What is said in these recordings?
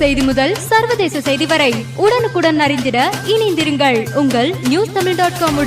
செய்தி முதல் சர்வதேச செய்தி வரை உடனுக்குடன் அறிந்திட இணைந்திருங்கள். உங்கள் news Tamil dot com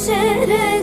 şehre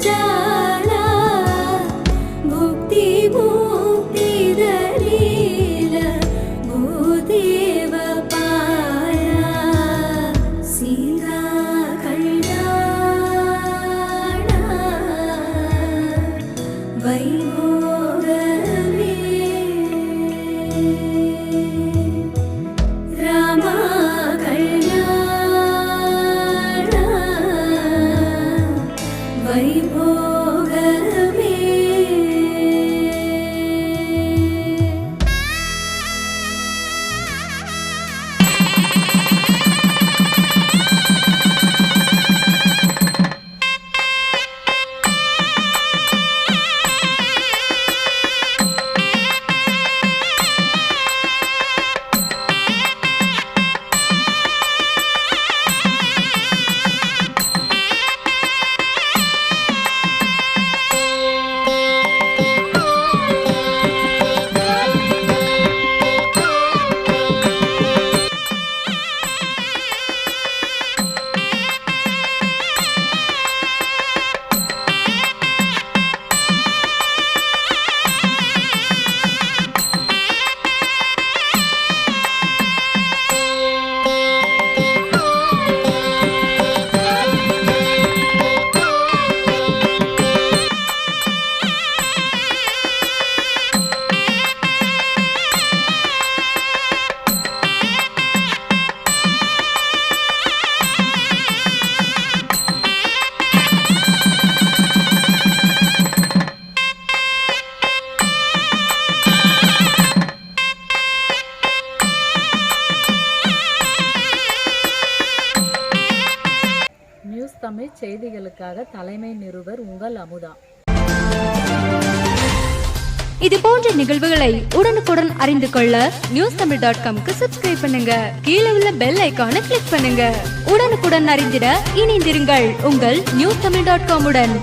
Tamil செய்திகளுக்காக தலைமை நிருபர் உங்கள் அமுதா. இது போன்ற நிகழ்வுகளை உடனுக்குடன் அறிந்து கொள்ள நியூஸ் தமிழ் டாட் காம்க்கு சப்ஸ்கிரைப் பண்ணுங்க. கீழே உள்ள பெல் ஐக்கான கிளிக் பண்ணுங்க. உடனுக்குடன் அறிந்திட இணைந்திருங்கள் உங்கள் நியூஸ் தமிழ் டாட் காமுடன்